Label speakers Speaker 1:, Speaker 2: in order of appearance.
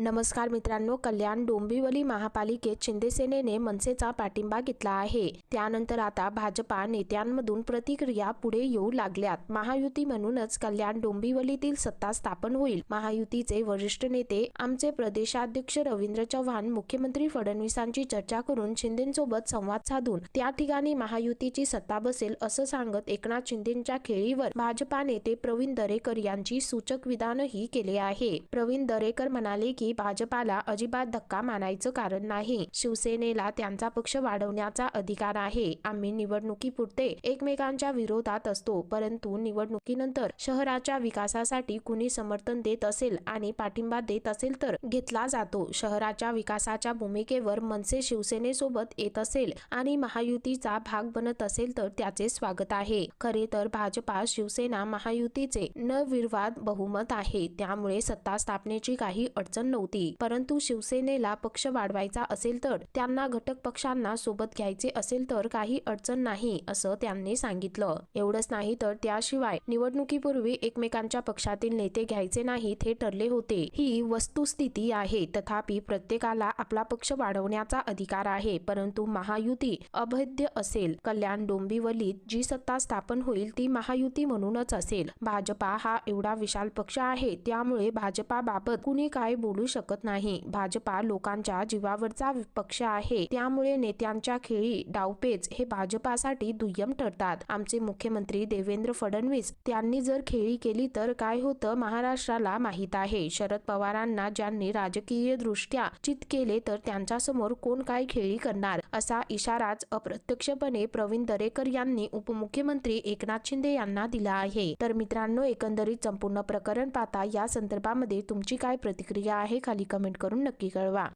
Speaker 1: नमस्कार मित्रांनो कल्याण डोंबिवली महापालिकेत शिंदेसेनेने मनसेचा पाठिंबा घेतला आहे. त्यानंतर आता भाजपा नेत्यांमधून प्रतिक्रिया पुढे येऊ लागल्यात. महायुती म्हणूनच कल्याण डोंबिवलीतील सत्ता स्थापन होईल. महायुतीचे वरिष्ठ नेते आमचे प्रदेशाध्यक्ष रवींद्र चव्हाण मुख्यमंत्री फडणवीसांची चर्चा करून शिंदेसोबत संवाद साधून त्या ठिकाणी महायुतीची सत्ता बसेल असं सांगत एकनाथ शिंदेच्या खेळीवर भाजपा नेते प्रवीण दरेकर यांची सूचक विधानही केले आहे. प्रवीण दरेकर म्हणाले की भाजपाला अजिबात धक्का मानायचं कारण नाही. शिवसेनेला त्यांचा पक्ष वाढवण्याचा अधिकार आहे. आम्ही निवडणुकीपुरते एकमेकांच्या विरोधात असतो परंतु निवडणुकीनंतर शहराच्या विकासासाठी कुणी समर्थन देत असेल आणि पाठिंबा देत असेल तर घेतला जातो. शहराच्या विकासाच्या भूमिकेवर मनसे शिवसेनेसोबत येत असेल आणि महायुतीचा भाग बनत असेल तर त्याचे स्वागत आहे. खरे तर भाजपा शिवसेना महायुतीचे न विर्वाद बहुमत आहे. त्यामुळे सत्ता स्थापनेची काही अडचण नव्हती. परंतु शिवसेनेला पक्ष वाढवायचा असेल तर त्यांना घटक पक्षांना सोबत घ्यायचे असेल तर काही अडचण नाही असं त्यांनी सांगितलं. एवढंच नाही तर त्याशिवाय निवडणुकीपूर्वी एकमेकांच्या पक्षातील नेते घ्यायचे नाहीत हे ठरले होते. ही वस्तुस्थिती आहे. तथापि प्रत्येकाला आपला पक्ष वाढवण्याचा अधिकार आहे. परंतु महायुती अभेद्य असेल. कल्याण डोंबिवलीत जी सत्ता स्थापन होईल ती महायुती म्हणूनच असेल. भाजपा हा एवढा विशाल पक्ष आहे. त्यामुळे भाजपाबाबत कुणी काय बोलू शकत नाही. भाजपा लोकांच्या जीवावरचा पक्ष आहे. त्यामुळे नेत्यांच्या खेळी डावपेच हे भाजपासाठी दुय्यम ठरतात. आमचे मुख्यमंत्री देवेंद्र फडणवीस त्यांनी जर खेळी केली तर काय होतं महाराष्ट्राला माहीत आहे. शरद पवारांना ज्यांनी राजकीय दृष्ट्या चित केले तर त्यांच्यासमोर कोण काय खेळी करणार? असा इशाराच अप्रत्यक्षपणे प्रवीण दरेकर यांनी उपमुख्यमंत्री एकनाथ शिंदे यांना दिला आहे. तर मित्रांनो एकंदरीत संपूर्ण प्रकरण पाहता या संदर्भामध्ये तुमची काय प्रतिक्रिया आहे? आहे खाली कमेंट करून नक्की कळवा.